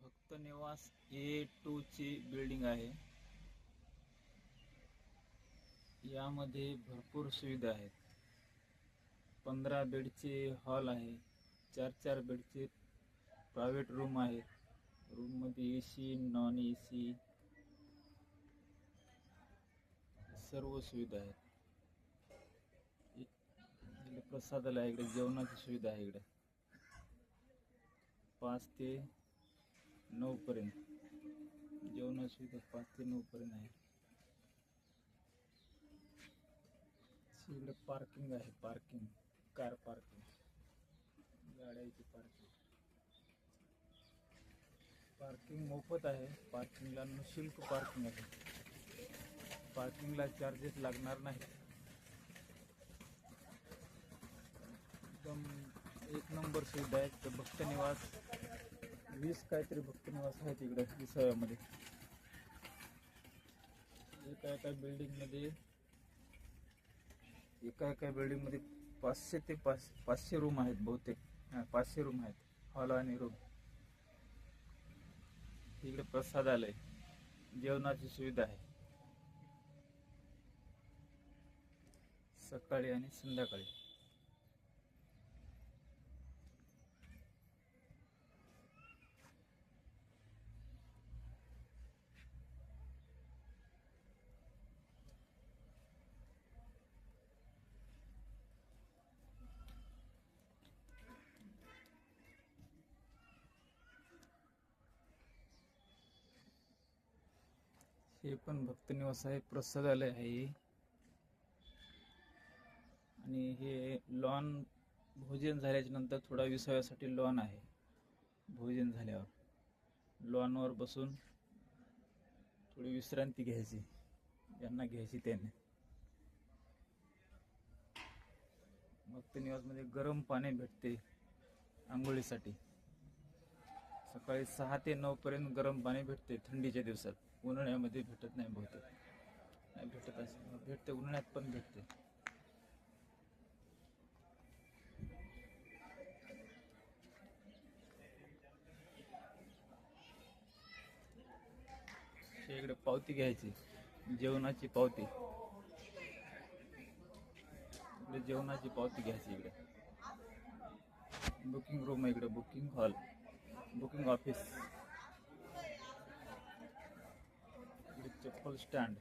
भक्त निवास ए टू ची बिल्डिंग आहे. यामध्ये भरपूर सुविधा आहेत. पंधरा बेडचे हॉल आहे चार चार बेडचे प्रायव्हेट रूम आहेत रूममध्ये A C non A C सर्व सुविधा आहेत. इकडे प्रसादाला आहे इकडे जेवणाची सुविधा आहे इकडे. पाच ते नऊ पर्यंत जेवणाची सुविधा पाच ते नऊ पर्यंत आहे. इकडे पार्किंग आहे पार्किंग कार पार्किंग गाड्याची पार्किंग पार्किंग मोफत आहे. पार्किंगला निशुल्क पार्किंग आहे. पार्किंगला चार्जेस लागणार नाही एकदम एक नंबर सुविधा आहे. तर भक्त निवास. वीस काहीतरी भक्तनिवास आहेत इकडे विसाव्यामध्ये. एका एका बिल्डिंगमध्ये एका एका बिल्डिंगमध्ये पाचशे ते पाच पाचशे रूम आहेत बहुतेक. पाचशे रूम आहेत हॉल आणि रूम इकडे प्रसादालय जेवणाची सुविधा आहे. सकाळी आणि संध्याकाळी. हे पण भक्त निवास आहे प्रसादालय आहे आणि हे लॉन भोजन झाल्याच्यानंतर थोडा विसाव्यासाठी लॉन आहे भोजन झाल्यावर. लॉनवर बसून थोडी विश्रांती घ्यायची ज्यांना घ्यायची त्याने. भक्त निवासमध्ये गरम पाणी भेटते आंघोळीसाठी. सकाळी सहा ते नऊ पर्यंत गरम पाणी भेटते थंडीच्या दिवसात. उन्हाळ्यामध्ये भेटत नाही बहुतेक. नाही भेटत असं. भेटते उन्हाळ्यात पण भेटते. इकडे पावती घ्यायची. जेवणाची पावती. इकडे जेवणाची पावती घ्यायची इकडे. बुकिंग रूम आहे इकडे बुकिंग हॉल. बुकिंग ऑफिस इकडे चप्पल स्टँड